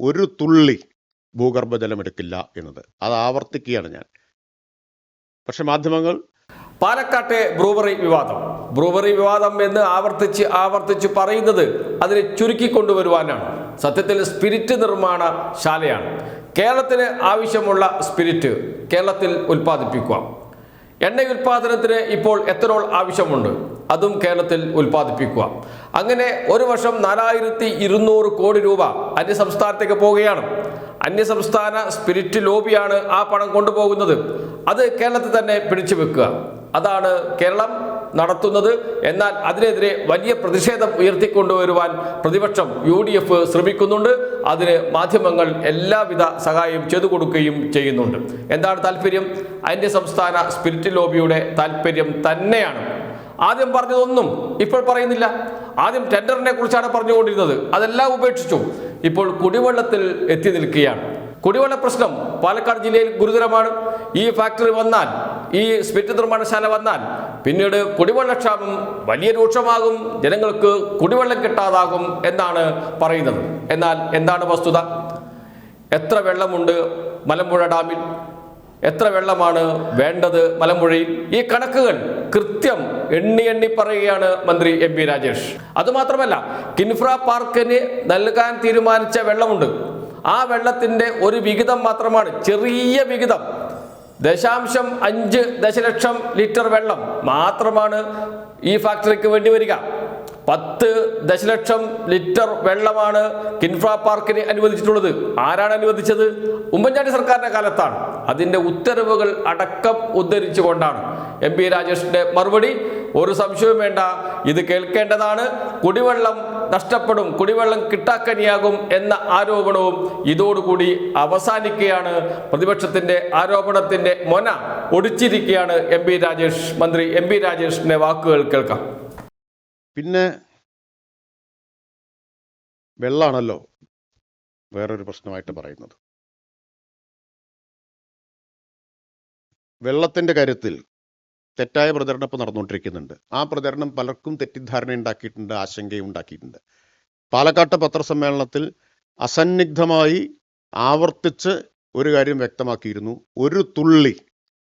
ഒരു തുള്ളി ഭൂഗർഭജലം എടുക്കില്ല എന്നത്. അത് ആവർത്തിക്കുകയാണ് ഞാൻ. പക്ഷെ മാധ്യമങ്ങൾ പാലക്കാട്ടെ ബ്രൂവറി വിവാദം. ബ്രൂവറി വിവാദം എന്ന് ആവർത്തിച്ച് ആവർത്തിച്ച് പറയുന്നത് അതിനെ ചുരുക്കി കൊണ്ടുവരുവാനാണ്. സത്യത്തിൽ സ്പിരിറ്റ് നിർമ്മാണ ശാലയാണ്. കേരളത്തിന് ആവശ്യമുള്ള സ്പിരിറ്റ് കേരളത്തിൽ ഉൽപ്പാദിപ്പിക്കുക എണ്ണ ഉൽപ്പാദനത്തിന് ഇപ്പോൾ എത്തനോൾ ആവശ്യമുണ്ട്. അതും കേരളത്തിൽ ഉൽപ്പാദിപ്പിക്കുക അങ്ങനെ ഒരു വർഷം നാലായിരത്തി ഇരുന്നൂറ് കോടി രൂപ അന്യസംസ്ഥാനത്തേക്ക് പോവുകയാണ്. അന്യസംസ്ഥാന സ്പിരിറ്റ് ലോബിയാണ് ആ പണം കൊണ്ടുപോകുന്നത്. അത് കേരളത്തിൽ തന്നെ പിടിച്ചു വെക്കുക. അതാണ് കേരളം നടത്തുന്നത്. എന്നാൽ അതിനെതിരെ വലിയ പ്രതിഷേധം ഉയർത്തിക്കൊണ്ടുവരുവാൻ പ്രതിപക്ഷം യു ഡി എഫ് ശ്രമിക്കുന്നുണ്ട്. അതിന് മാധ്യമങ്ങൾ എല്ലാവിധ സഹായം ചെയ്തു കൊടുക്കുകയും ചെയ്യുന്നുണ്ട്. എന്താണ് താല്പര്യം? അന്യസംസ്ഥാന സംസ്ഥാന സ്പിരിറ്റ് ലോബിയുടെ താല്പര്യം തന്നെയാണ്. ആദ്യം പറഞ്ഞതൊന്നും ഇപ്പോൾ പറയുന്നില്ല. ആദ്യം ടെൻഡറിനെ കുറിച്ചാണ് പറഞ്ഞുകൊണ്ടിരുന്നത്. അതെല്ലാം ഉപേക്ഷിച്ചു. ഇപ്പോൾ കുടിവെള്ളത്തിൽ എത്തി നിൽക്കുകയാണ്. കുടിവെള്ള പ്രശ്നം പാലക്കാട് ജില്ലയിൽ ഗുരുതരമാണ്. ഈ ഫാക്ടറി വന്നാൽ ഈ സ്പിറ്റ് നിർമ്മാണശാല വന്നാൽ പിന്നീട് കുടിവെള്ളക്ഷാമം വലിയ രൂക്ഷമാകും. ജനങ്ങൾക്ക് കുടിവെള്ളം കിട്ടാതാകും എന്നാണ് പറയുന്നത്. എന്നാൽ എന്താണ് വസ്തുത? എത്ര വെള്ളമുണ്ട് മലമ്പുഴ ഡാമിൽ? എത്ര വെള്ളമാണ് വേണ്ടത് മലമ്പുഴയിൽ? ഈ കണക്കുകൾ കൃത്യം എണ്ണി എണ്ണി പറയുകയാണ് മന്ത്രി എം പി രാജേഷ്. അതുമാത്രമല്ല കിൻഫ്ര പാർക്കിന് നൽകാൻ തീരുമാനിച്ച വെള്ളമുണ്ട്. ആ വെള്ളത്തിന്റെ ഒരു വിഹിതം മാത്രമാണ് ചെറിയ വിഹിതം. ദശാംശം അഞ്ച് ദശലക്ഷം ലിറ്റർ വെള്ളം മാത്രമാണ് ഈ ഫാക്ടറിക്ക് വേണ്ടി വരിക. പത്ത് ദശലക്ഷം ലിറ്റർ വെള്ളമാണ് കിൻഫ്ര പാർക്കിന് അനുവദിച്ചിട്ടുള്ളത്. ആരാണ് അനുവദിച്ചത്? ഉമ്മൻചാണ്ടി സർക്കാരിന്റെ കാലത്താണ്. അതിന്റെ ഉത്തരവുകൾ അടക്കം ഉദ്ധരിച്ചുകൊണ്ടാണ്. എം പി രാജേഷിന്റെ മറുപടി ഒരു സംശയവും വേണ്ട ഇത് കേൾക്കേണ്ടതാണ്. കുടിവെള്ളം നഷ്ടപ്പെടും കുടിവെള്ളം കിട്ടാക്കനിയാകും എന്ന ആരോപണവും ഇതോടുകൂടി അവസാനിക്കുകയാണ്. പ്രതിപക്ഷത്തിന്റെ ആരോപണത്തിന്റെ മൊന ഒടിച്ചിരിക്കുകയാണ് എം രാജേഷ് മന്ത്രി. എം രാജേഷിന്റെ വാക്കുകൾ കേൾക്കാം. പിന്നെ വെള്ളമാണല്ലോ വേറൊരു പ്രശ്നമായിട്ട് പറയുന്നത്. വെള്ളത്തിന്റെ കാര്യത്തിൽ തെറ്റായ പ്രചരണം ഇപ്പോൾ നടന്നുകൊണ്ടിരിക്കുന്നുണ്ട് ആ പ്രചരണം പലർക്കും തെറ്റിദ്ധാരണ ഉണ്ടാക്കിയിട്ടുണ്ട് ആശങ്കയും ഉണ്ടാക്കിയിട്ടുണ്ട്. പാലക്കാട്ട് പത്രസമ്മേളനത്തിൽ അസന്നിഗ്ധമായി ആവർത്തിച്ച് ഒരു കാര്യം വ്യക്തമാക്കിയിരുന്നു. ഒരു തുള്ളി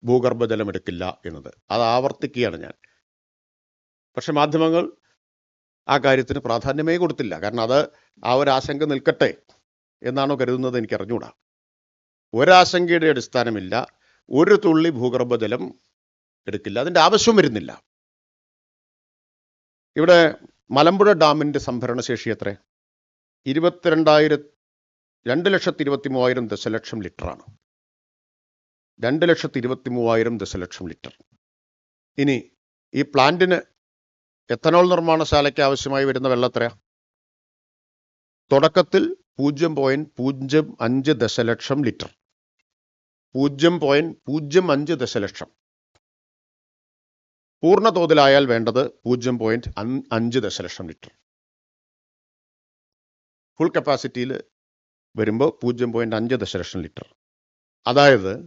ഭൂഗർഭജലം എടുക്കില്ല എന്നത്. അത് ആവർത്തിക്കുകയാണ് ഞാൻ. പക്ഷെ മാധ്യമങ്ങൾ ആ കാര്യത്തിന് പ്രാധാന്യമേ കൊടുത്തില്ല. കാരണം അത് ആ ഒരു ആശങ്ക നിൽക്കട്ടെ എന്നാണോ കരുതുന്നത് എനിക്ക് അറിഞ്ഞുകൂടാ ഒരാശങ്കയുടെ അടിസ്ഥാനമില്ല. ഒരു തുള്ളി ഭൂഗർഭജലം എടുക്കില്ല. അതിന്റെ ആവശ്യം വരുന്നില്ല. ഇവിടെ മലമ്പുഴ ഡാമിന്റെ സംഭരണശേഷി എത്ര? ഇരുപത്തിരണ്ടായിരം രണ്ട് ലക്ഷത്തി ഇരുപത്തി മൂവായിരം ദശലക്ഷം ലിറ്ററാണ്. രണ്ട് ലക്ഷത്തി ഇരുപത്തി മൂവായിരം ദശലക്ഷം ലിറ്റർ. ഇനി ഈ പ്ലാന്റിന് എത്തനോൾ നിർമ്മാണശാലയ്ക്ക് ആവശ്യമായി വരുന്ന വെള്ളം എത്രയാ? തുടക്കത്തിൽ പൂജ്യം പോയിന്റ് പൂജ്യം അഞ്ച് ദശലക്ഷം ലിറ്റർ. പൂജ്യം പോയിന്റ് പൂജ്യം അഞ്ച് ദശലക്ഷം. പൂർണ തോതിലായാൽ വേണ്ടത് പൂജ്യം പോയിന്റ് അഞ്ച് ദശലക്ഷം ലിറ്റർ. ഫുൾ കപ്പാസിറ്റിയിൽ വരുമ്പോൾ പൂജ്യം പോയിന്റ് അഞ്ച് ദശലക്ഷം ലിറ്റർ. അതായത്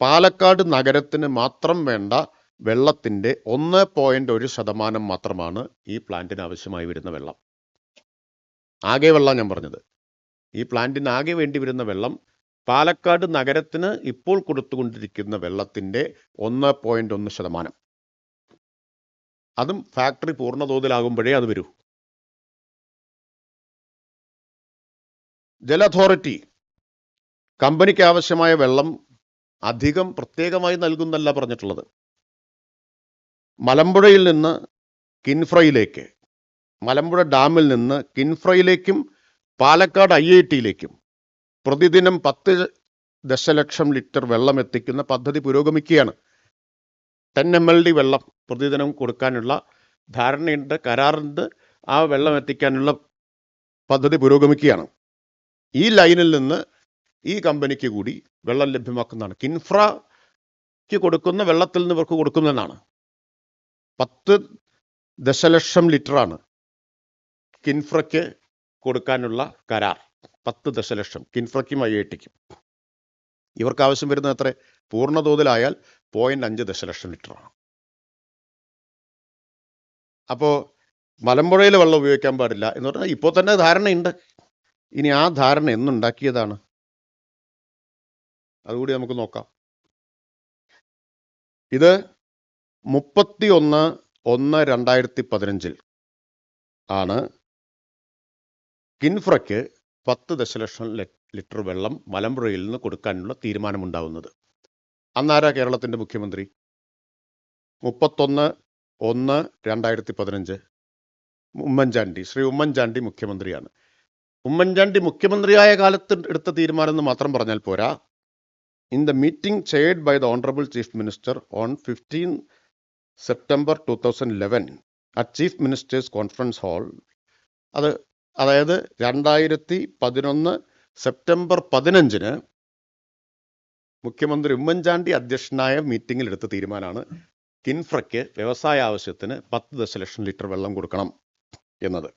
പാലക്കാട് നഗരത്തിന് മാത്രം വേണ്ട വെള്ളത്തിന്റെ ഒന്ന് പോയിന്റ് ഒരു ശതമാനം മാത്രമാണ് ഈ പ്ലാന്റിന് ആവശ്യമായി വരുന്ന വെള്ളം. ആകെ വെള്ളം ഞാൻ പറഞ്ഞത്. ഈ പ്ലാന്റിന് ആകെ വേണ്ടി വരുന്ന വെള്ളം പാലക്കാട് നഗരത്തിന് ഇപ്പോൾ കൊടുത്തുകൊണ്ടിരിക്കുന്ന വെള്ളത്തിന്റെ ഒന്ന് പോയിന്റ് ഒന്ന് ശതമാനം. അതും ഫാക്ടറി പൂർണ തോതിലാകുമ്പോഴേ അത് വരൂ. ജല അതോറിറ്റി കമ്പനിക്ക് ആവശ്യമായ വെള്ളം അധികം പ്രത്യേകമായി നൽകുന്നല്ല പറഞ്ഞിട്ടുള്ളത്. മലമ്പുഴയിൽ നിന്ന് കിൻഫ്രയിലേക്ക് മലമ്പുഴ ഡാമിൽ നിന്ന് കിൻഫ്രയിലേക്കും പാലക്കാട് ഐ ഐ ടിയിലേക്കും പ്രതിദിനം പത്ത് ദശലക്ഷം ലിറ്റർ വെള്ളം എത്തിക്കുന്ന പദ്ധതി പുരോഗമിക്കുകയാണ്. ടെൻ എം എൽ ഡി വെള്ളം പ്രതിദിനം കൊടുക്കാനുള്ള ധാരണയുണ്ട് കരാറുണ്ട്. ആ വെള്ളം എത്തിക്കാനുള്ള പദ്ധതി പുരോഗമിക്കുകയാണ്. ഈ ലൈനിൽ നിന്ന് ഈ കമ്പനിക്ക് കൂടി വെള്ളം ലഭ്യമാക്കുന്നതാണ്. കിൻഫ്രയ്ക്ക് കൊടുക്കുന്ന വെള്ളത്തിൽ നിന്ന് ഇവർക്ക് കൊടുക്കുന്നതെന്നാണ് പത്ത് ദശലക്ഷം ലിറ്ററാണ് കിൻഫ്രയ്ക്ക് കൊടുക്കാനുള്ള കരാർ. പത്ത് ദശലക്ഷം കിൻഫ്രയ്ക്കും ഐ ഐ ടിക്കും. ഇവർക്ക് ആവശ്യം വരുന്നത് എത്ര? പൂർണ തോതിലായാൽ പോയിന്റ് അഞ്ച് ദശലക്ഷം ലിറ്ററാണ്. അപ്പോൾ മലമ്പുഴയിൽ വെള്ളം ഉപയോഗിക്കാൻ പാടില്ല എന്ന് പറഞ്ഞാൽ ഇപ്പോൾ തന്നെ ധാരണയുണ്ട്. ഇനി ആ ധാരണ എന്നുണ്ടാക്കിയതാണ്. അതുകൂടി നമുക്ക് നോക്കാം. ഇത് മുപ്പത്തി ഒന്ന് ഒന്ന് രണ്ടായിരത്തി പതിനഞ്ചിൽ ആണ് കിൻഫ്രയ്ക്ക് പത്ത് ദശലക്ഷം ലിറ്റർ വെള്ളം മലമ്പുഴയിൽ നിന്ന് കൊടുക്കാനുള്ള തീരുമാനമുണ്ടാവുന്നത്. അന്നാരാ കേരളത്തിന്റെ മുഖ്യമന്ത്രി? മുപ്പത്തൊന്ന് ഒന്ന് രണ്ടായിരത്തി പതിനഞ്ച് ഉമ്മൻചാണ്ടി. ശ്രീ ഉമ്മൻചാണ്ടി മുഖ്യമന്ത്രിയാണ്. ഉമ്മൻചാണ്ടി മുഖ്യമന്ത്രിയായ കാലത്ത് എടുത്ത തീരുമാനം എന്ന് മാത്രം പറഞ്ഞാൽ പോരാ. In the meeting chaired by the honourable chief minister on fifteen September two thousand eleven at chief minister's conference hall അത് അതായത് രണ്ടായിരത്തി പതിനൊന്ന് സെപ്റ്റംബർ പതിനഞ്ചിന് മുഖ്യമന്ത്രി ഉമ്മൻചാണ്ടി അധ്യക്ഷനായ മീറ്റിംഗിൽ എടുത്ത തീരുമാനമാണ് കിൻഫ്രയ്ക്ക് വ്യവസായ ആവശ്യത്തിന് പത്ത് ദശലക്ഷം ലിറ്റർ വെള്ളം കൊടുക്കണം എന്നത്.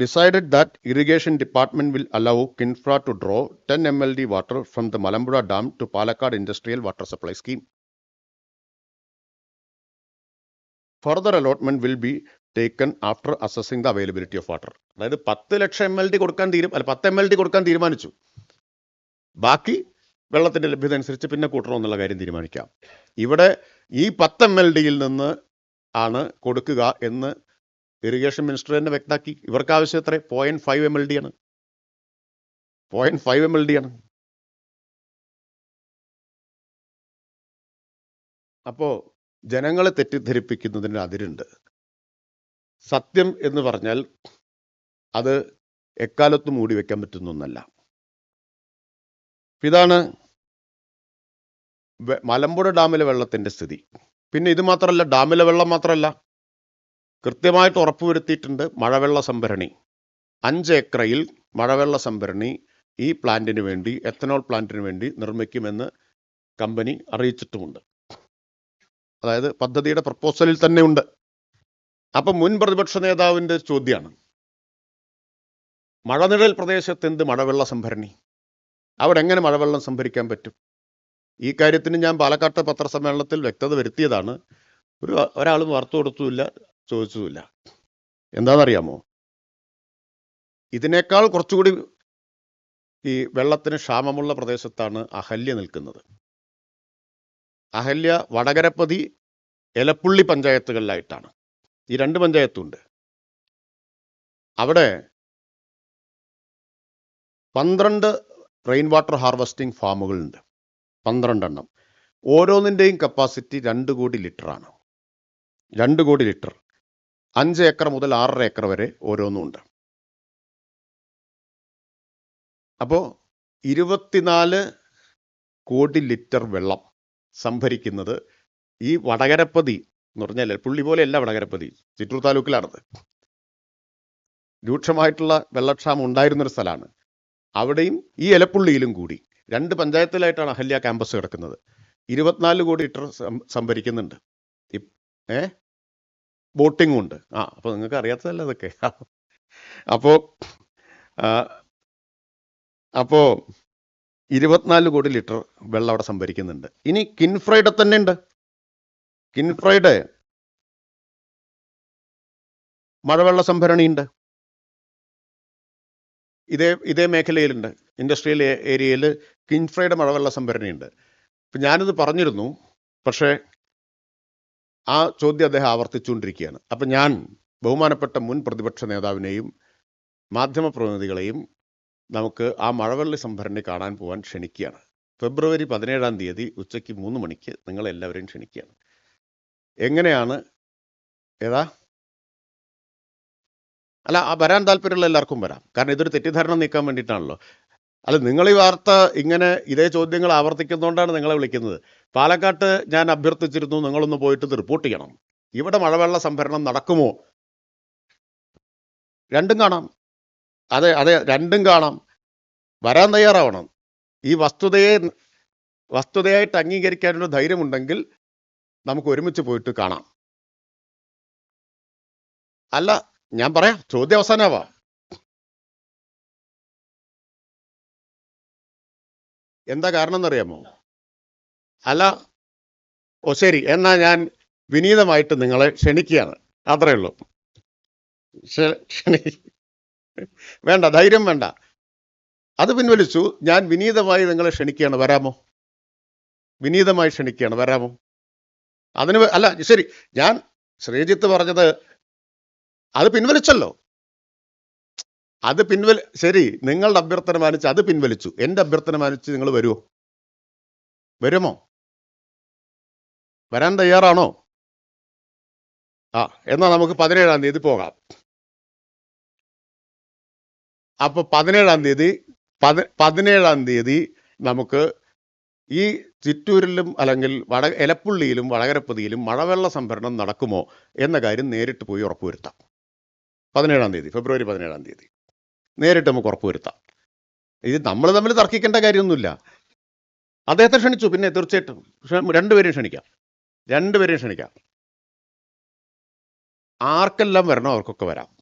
Decided that irrigation department will allow KINFRA to draw ten M L D water from the Malampuzha dam to Palakkad industrial water supply scheme further allotment will be taken after assessing the availability of water അതായത് പത്ത് ലക്ഷം M L D കൊടുക്കാൻ തീരും അല്ല പത്ത് M L D കൊടുക്കാൻ തീരുമാനിച്ചു. ബാക്കി വെള്ളത്തിന്റെ ലഭ്യത അനുസരിച്ച് പിന്നെ ഈ പത്ത് എം എൽ ഡിയിൽ നിന്ന് ആണ് കൊടുക്കുക എന്ന് ഇറിഗേഷൻ മിനിസ്റ്റർ തന്നെ വ്യക്തമാക്കി. ഇവർക്ക് ആവശ്യം എത്ര point five M L D ആണ്. Point five M L D ആണ്. അപ്പോൾ ജനങ്ങളെ തെറ്റിദ്ധരിപ്പിക്കുന്നതിന് അതിരുണ്ട്. സത്യം എന്ന് പറഞ്ഞാൽ അത് എക്കാലത്തും മൂടി വെക്കാൻ പറ്റുന്ന ഒന്നല്ല. ഇതാണ് മലമ്പുഴ ഡാമിലെ വെള്ളത്തിന്റെ സ്ഥിതി. പിന്നെ ഇത് മാത്രമല്ല ഡാമിലെ വെള്ളം മാത്രമല്ല കൃത്യമായിട്ട് ഉറപ്പുവരുത്തിയിട്ടുണ്ട് മഴവെള്ള സംഭരണി. അഞ്ച് ഏക്കറയിൽ മഴവെള്ള സംഭരണി ഈ പ്ലാന്റിന് വേണ്ടി എത്തനോൾ പ്ലാന്റിന് വേണ്ടി നിർമ്മിക്കുമെന്ന് കമ്പനി അറിയിച്ചിട്ടുമുണ്ട്. അതായത് പദ്ധതിയുടെ പ്രപ്പോസലിൽ തന്നെ ഉണ്ട് അപ്പം മുൻ പ്രതിപക്ഷ നേതാവിന്റെ ചോദ്യമാണ്. മഴനിഴൽ പ്രദേശത്ത് എന്ത് മഴവെള്ള സംഭരണി? അവിടെ എങ്ങനെ മഴവെള്ളം സംഭരിക്കാൻ പറ്റും? ഈ കാര്യത്തിന് ഞാൻ പാലക്കാട്ടെ പത്രസമ്മേളനത്തിൽ വ്യക്തത വരുത്തിയതാണ്. ഒരു ഒരാളും വാർത്ത കൊടുത്തുമില്ല. ചോദിച്ചതുമില്ല. എന്താണെന്നറിയാമോ? ഇതിനേക്കാൾ കുറച്ചുകൂടി ഈ വെള്ളത്തിന് ക്ഷാമമുള്ള പ്രദേശത്താണ് അഹല്യ നിൽക്കുന്നത്. അഹല്യ വടകരപ്പതി എലപ്പുള്ളി പഞ്ചായത്തുകളിലായിട്ടാണ്. ഈ രണ്ട് പഞ്ചായത്തുണ്ട്. അവിടെ പന്ത്രണ്ട് റെയിൻ വാട്ടർ ഹാർവസ്റ്റിംഗ് ഫാമുകളുണ്ട്. പന്ത്രണ്ടെണ്ണം. ഓരോന്നിന്റെയും കപ്പാസിറ്റി രണ്ട് കോടി ലിറ്ററാണ്. രണ്ട് കോടി ലിറ്റർ. അഞ്ച് ഏക്കർ മുതൽ ആറര ഏക്കർ വരെ ഓരോന്നും ഉണ്ട് അപ്പോൾ ഇരുപത്തിനാല് കോടി ലിറ്റർ വെള്ളം സംഭരിക്കുന്നത് ഈ വടകരപ്പതി എന്ന് പറഞ്ഞാൽ പുള്ളി പോലെയല്ല വടകരപ്പതി ചിറ്റൂർ താലൂക്കിലാണത്. രൂക്ഷമായിട്ടുള്ള വെള്ളക്ഷാമം ഉണ്ടായിരുന്നൊരു സ്ഥലമാണ് അവിടെയും ഈ എലപ്പുള്ളിയിലും കൂടി രണ്ട് പഞ്ചായത്തിലായിട്ടാണ് അഹല്യ ക്യാമ്പസ് കിടക്കുന്നത്. ഇരുപത്തിനാല് കോടി ലിറ്റർ സംഭരിക്കുന്നുണ്ട്. ഏ? ബോട്ടിങ്ങും ഉണ്ട് ആ അപ്പോൾ നിങ്ങൾക്ക് അറിയാത്തതല്ല അതൊക്കെ അപ്പോൾ അപ്പോൾ ഇരുപത്തിനാല് കോടി ലിറ്റർ വെള്ളം അവിടെ സംഭരിക്കുന്നുണ്ട്. ഇനി കിൻഫ്രൈഡ് തന്നെ ഉണ്ട്. കിൻഫ്രൈഡ് മഴവെള്ള സംഭരണിയുണ്ട്. ഇതേ ഇതേ മേഖലയിലുണ്ട്. ഇൻഡസ്ട്രിയൽ ഏരിയയിൽ കിൻഫ്രൈഡ് മഴവെള്ള സംഭരണിയുണ്ട്. ഇപ്പം ഞാനിത് പറഞ്ഞിരുന്നു പക്ഷേ ആ ചോദ്യം അദ്ദേഹം ആവർത്തിച്ചുകൊണ്ടിരിക്കുകയാണ്. അപ്പം ഞാൻ ബഹുമാനപ്പെട്ട മുൻ പ്രതിപക്ഷ നേതാവിനെയും മാധ്യമപ്രതിനിധികളെയും നമുക്ക് ആ മഴവെള്ളി സംഭരണി കാണാൻ പോകാൻ ക്ഷണിക്കുകയാണ്. ഫെബ്രുവരി പതിനേഴാം തീയതി ഉച്ചയ്ക്ക് മൂന്ന് മണിക്ക് നിങ്ങളെല്ലാവരെയും ക്ഷണിക്കുകയാണ്. എങ്ങനെയാണ്? ഏതാ? അല്ല ആ വരാൻ താല്പര്യമുള്ള എല്ലാവർക്കും വരാം. കാരണം ഇതൊരു തെറ്റിദ്ധാരണ നീക്കാൻ വേണ്ടിയിട്ടാണല്ലോ. അല്ല നിങ്ങൾ ഈ വാർത്ത ഇങ്ങനെ ഇതേ ചോദ്യങ്ങൾ ആവർത്തിക്കുന്നതുകൊണ്ടാണ് നിങ്ങളെ വിളിക്കുന്നത്. പാലക്കാട്ട് ഞാൻ അഭ്യർത്ഥിച്ചിരുന്നു നിങ്ങളൊന്ന് പോയിട്ട് റിപ്പോർട്ട് ചെയ്യണം. ഇവിടെ മഴവെള്ള സംഭരണം നടക്കുമോ? രണ്ടും കാണാം. അതെ അതെ രണ്ടും കാണാം. വരാൻ തയ്യാറാവണം. ഈ വസ്തുതയെ വസ്തുതയായിട്ട് അംഗീകരിക്കാനുള്ള ധൈര്യമുണ്ടെങ്കിൽ നമുക്ക് ഒരുമിച്ച് പോയിട്ട് കാണാം. അല്ല ഞാൻ പറയാം ചോദ്യം അവസാനമാവാ. എന്താ കാരണം എന്നറിയാമോ അല്ല ഓ ശരി. എന്നാ ഞാൻ വിനീതമായിട്ട് നിങ്ങളെ ക്ഷണിക്കുകയാണ്. അത്രേ ഉള്ളൂ. വേണ്ട ധൈര്യം വേണ്ട. അത് പിൻവലിച്ചു. ഞാൻ വിനീതമായി നിങ്ങളെ ക്ഷണിക്കുകയാണ്. വരാമോ? വിനീതമായി ക്ഷണിക്കുകയാണ്. വരാമോ? അതിന് അല്ല ശരി. ഞാൻ ശ്രീജിത്ത് പറഞ്ഞത് അത് പിൻവലിച്ചല്ലോ. അത് പിൻവലി ശരി നിങ്ങളുടെ അഭ്യർത്ഥന മാനിച്ച് അത് പിൻവലിച്ചു. എന്റെ അഭ്യർത്ഥന മാനിച്ച് നിങ്ങൾ വരുമോ വരുമോ? വരാൻ തയ്യാറാണോ? ആ എന്നാൽ നമുക്ക് പതിനേഴാം തീയതി പോകാം. അപ്പൊ പതിനേഴാം തീയതി പതി പതിനേഴാം തീയതി നമുക്ക് ഈ ചിറ്റൂരിലും അല്ലെങ്കിൽ വട എലപ്പുള്ളിയിലും വടകരപ്പതിയിലും മഴവെള്ള സംഭരണം നടക്കുമോ എന്ന കാര്യം നേരിട്ട് പോയി ഉറപ്പുവരുത്താം. പതിനേഴാം തീയതി ഫെബ്രുവരി പതിനേഴാം തീയതി. നേരിട്ട് നമുക്ക് ഉറപ്പുവരുത്താം ഇത് നമ്മൾ തമ്മിൽ തർക്കിക്കേണ്ട കാര്യമൊന്നുമില്ല. അദ്ദേഹത്തെ ക്ഷണിച്ചു. പിന്നെ തീർച്ചയായിട്ടും രണ്ടുപേരെയും ക്ഷണിക്കാം. രണ്ടുപേരെയും ക്ഷണിക്കാം. ആർക്കെല്ലാം വരണോ അവർക്കൊക്കെ വരാം.